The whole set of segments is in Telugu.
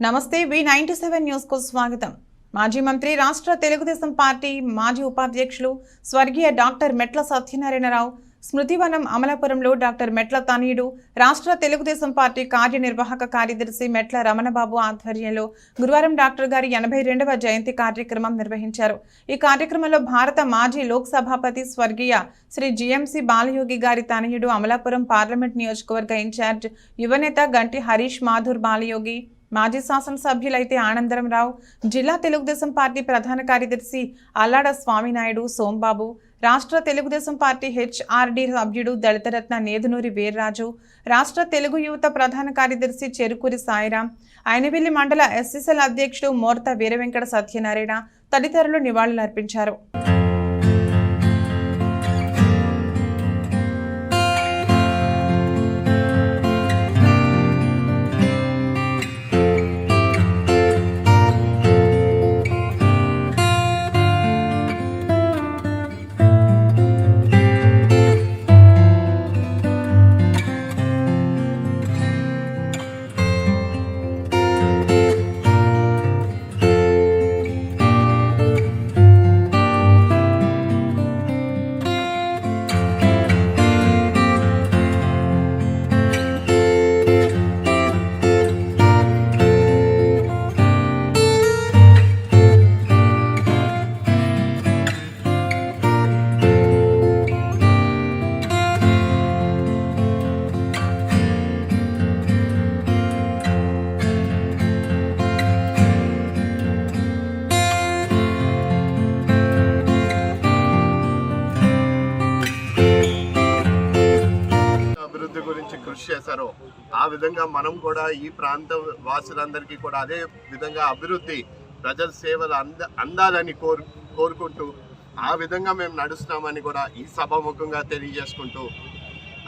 నమస్తే వి నైన్టీ సెవెన్ న్యూస్కు స్వాగతం. మాజీ మంత్రి రాష్ట్ర తెలుగుదేశం పార్టీ మాజీ ఉపాధ్యక్షులు స్వర్గీయ డాక్టర్ మెట్ల సత్యనారాయణరావు స్మృతివనం అమలాపురంలో డాక్టర్ మెట్ల తనయుడు రాష్ట్ర తెలుగుదేశం పార్టీ కార్యనిర్వాహక కార్యదర్శి మెట్ల రమణబాబు ఆధ్వర్యంలో గురువారం డాక్టర్ గారి ఎనభై రెండవ జయంతి కార్యక్రమం నిర్వహించారు. ఈ కార్యక్రమంలో భారత మాజీ లోక్ సభాపతి స్వర్గీయ శ్రీ జిఎంసి బాలయోగి గారి తనయుడు అమలాపురం పార్లమెంట్ నియోజకవర్గ ఇన్ఛార్జ్ యువనేత గంటి హరీష్ మాధుర్ బాలయోగి మాజీ శాసనసభ్యులైతే ఆనందరంరావు జిల్లా తెలుగుదేశం పార్టీ ప్రధాన కార్యదర్శి అల్లాడ స్వామినాయుడు సోంబాబు రాష్ట్ర తెలుగుదేశం పార్టీ హెచ్ఆర్డి సభ్యుడు దళితరత్న నేదునూరి వీర్రాజు రాష్ట్ర తెలుగు యువత ప్రధాన కార్యదర్శి చెరుకూరి సాయిరాం అయినవెల్లి మండల ఎస్ఎస్ఎల్ అధ్యక్షుడు మోర్త వీరవెంకట సత్యనారాయణ తదితరులు నివాళులర్పించారు. కృషి చేశారో ఆ విధంగా మనం కూడా ఈ ప్రాంత వాసులందరికీ కూడా అదే విధంగా అభివృద్ధి ప్రజల సేవలు అంద అందాలని కోరు కోరుకుంటూ ఆ విధంగా మేము నడుస్తామని కూడా ఈ సభాముఖంగా తెలియజేసుకుంటూ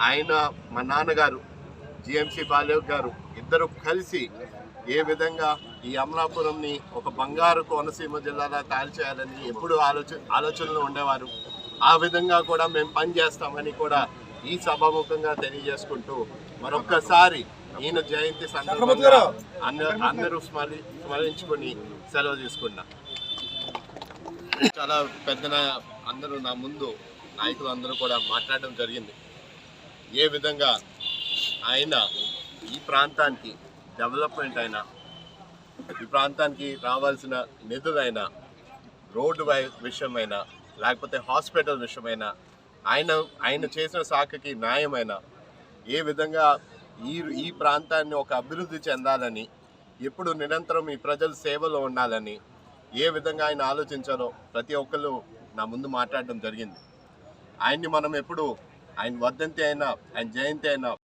ఆయన మా నాన్నగారు జిఎంసి బాలేవ్ గారు ఇద్దరు కలిసి ఏ విధంగా ఈ అమలాపురంని ఒక బంగారు కోనసీమ జిల్లాలో తయారు చేయాలని ఎప్పుడు ఆలోచన ఆలోచనలు ఉండేవారు. ఆ విధంగా కూడా మేము పనిచేస్తామని కూడా ఈ సభాముఖంగా తెలియజేసుకుంటూ మరొక్కసారి ఈయన జయంతి సందర్భంగా అందరూ అందరూ స్మరి స్మరించుకొని సెలవు తీసుకున్నా. చాలా పెద్ద అందరూ నా ముందు నాయకులు అందరూ కూడా మాట్లాడడం జరిగింది. ఏ విధంగా ఆయన ఈ ప్రాంతానికి డెవలప్మెంట్ అయినా ఈ ప్రాంతానికి రావాల్సిన నిధులైనా రోడ్డు విషయమైనా లేకపోతే హాస్పిటల్ విషయమైనా ఆయన ఆయన చేసిన శాఖకి న్యాయమైన ఏ విధంగా ఈ ఈ ప్రాంతాన్ని ఒక అభివృద్ధి చెందాలని ఎప్పుడు నిరంతరం ఈ ప్రజల సేవలో ఉండాలని ఏ విధంగా ఆయన ఆలోచించారో ప్రతి ఒక్కరు నా ముందు మాట్లాడడం జరిగింది. ఆయన్ని మనం ఎప్పుడు ఆయన వర్ధంతి అయినా ఆయన జయంతి అయినా